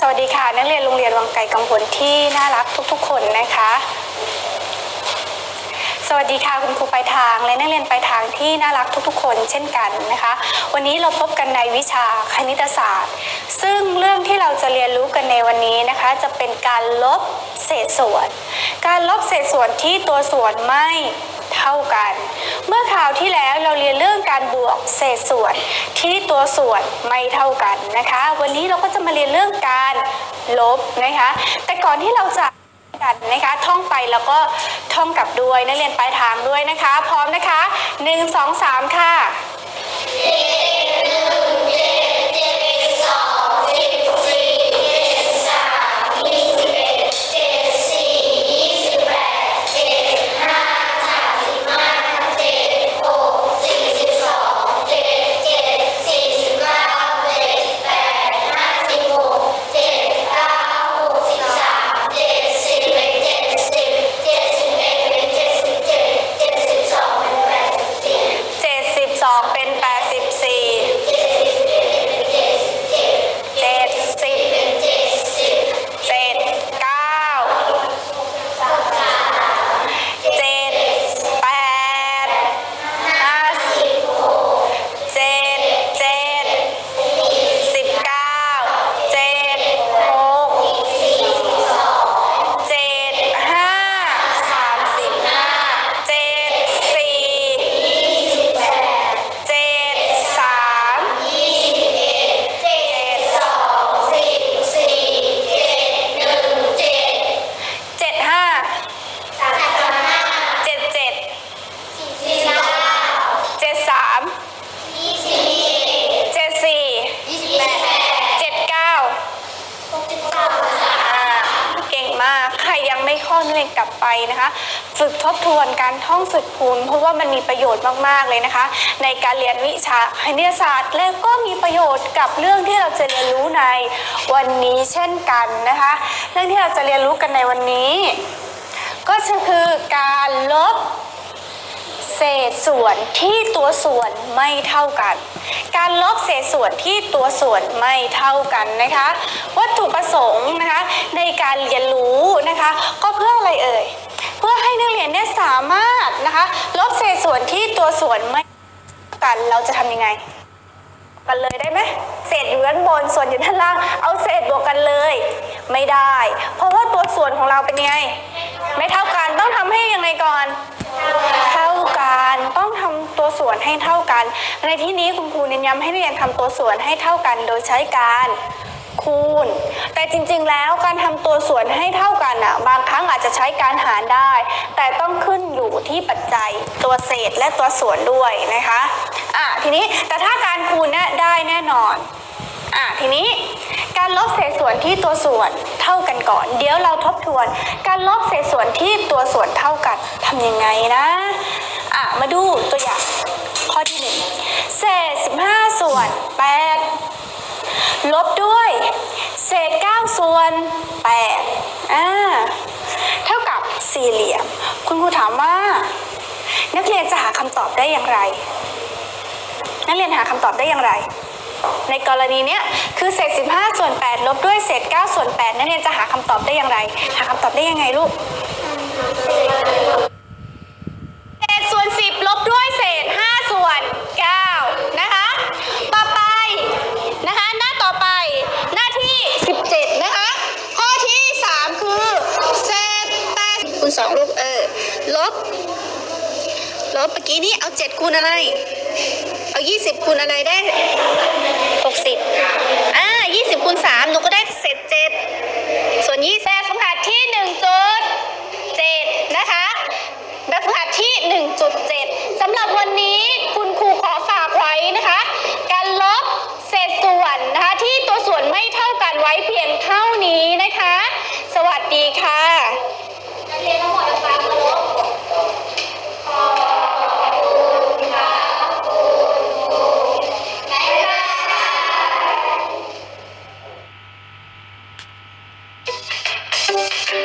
สวัสดีค่ะ นักเรียนโรงเรียนวังไก่กังวลที่น่ารักทุกๆ คนนะคะ สวัสดีค่ะคุณครูปลายทางและนักเรียนปลายทางที่น่ารักทุกๆ คนเช่นกันนะคะ วันนี้เราพบกันในวิชาคณิตศาสตร์ ซึ่งเรื่องที่เราจะเรียนรู้กันในวันนี้นะคะ จะเป็นการลบเศษส่วน การลบเศษส่วนที่ตัวส่วนไม่เท่ากัน เมื่อคราวที่แล้วเราเรียนเรื่องการบวกเศษส่วนที่ตัวส่วนไม่เท่ากันนะคะ วันนี้เราก็จะมาเรียนเรื่องการลบนะคะ แต่ก่อนที่เราจะ กันนะคะ ท่องไปแล้วก็ท่องกลับด้วยนักเรียนปลายทางด้วยนะคะ พร้อมนะคะหนึ่งสองสามค่ะ ใครยังไม่คล่องนักเรียนกลับไปนะคะ ฝึกทบทวนการท่องสุดคูณเพราะว่ามันมีประโยชน์มากๆเลยนะคะ ในการเรียนวิชาคณิตศาสตร์ และก็มีประโยชน์กับเรื่องที่เราจะเรียนรู้ในวันนี้เช่นกันนะคะ เรื่องที่เราจะเรียนรู้กันในวันนี้ ก็คือการลบเศษส่วนที่ตัวส่วนไม่เท่ากัน การลบเศษส่วนที่ตัวส่วนไม่เท่ากันนะคะ วัตถุประสงค์ ในการเรียนรู้นะคะ ก็เพื่ออะไรเอ่ย เพื่อให้นักเรียนได้สามารถนะคะ ลบเศษส่วนที่ตัวส่วนไม่เท่ากันเราจะทำยังไงกันเลยได้ไหมเศษอยู่ด้านบนส่วนอยู่ด้านล่าง เอาเศษบวกกันเลย ไม่ได้ เพราะว่าตัวส่วนของเราเป็นยังไง ไม่เท่ากันต้องทำให้ยังไงก่อน เท่ากันต้องทำตัวส่วนให้เท่ากัน ในที่นี้คุณครูเน้นย้ำให้นักเรียนทำตัวส่วนให้เท่ากันโดยใช้การ คูณ แต่จริงๆ แล้วการทำตัวส่วนให้เท่ากันอะบางครั้งอาจจะใช้การหารได้ แต่ต้องขึ้นอยู่ที่ปัจจัยตัวเศษและตัวส่วนด้วยนะคะอะทีนี้แต่ถ้าการคูณเนี่ยได้แน่นอนอะทีนี้การลบเศษส่วนที่ตัวส่วนเท่ากันก่อน เดี๋ยวเราทบทวน การลบเศษส่วนที่ตัวส่วนเท่ากันทำยังไงนะอะมาดูตัวอย่างข้อที่หนึ่งเศษ15 ส่วน8 ลบด้วย เศษ 9 ส่วน8อ่าเท่ากับสี่เหลี่ยม คุณครูถามว่า นักเรียนจะหาคำตอบได้อย่างไร นักเรียนหาคำตอบได้อย่างไร ในกรณีเนี้ยคือเศษ 15 ส่วน 8 ลบด้วยเศษ 9 ส่วน 8 นักเรียนจะหาคำตอบได้อย่างไร หาคำตอบได้ยังไงลูก ลบเมื่อกี้นี้เอาเจ็ดคูณอะไร เอายี่สิบคูณอะไรได้หกสิบอ่สิบคูณสามหนูก็ได้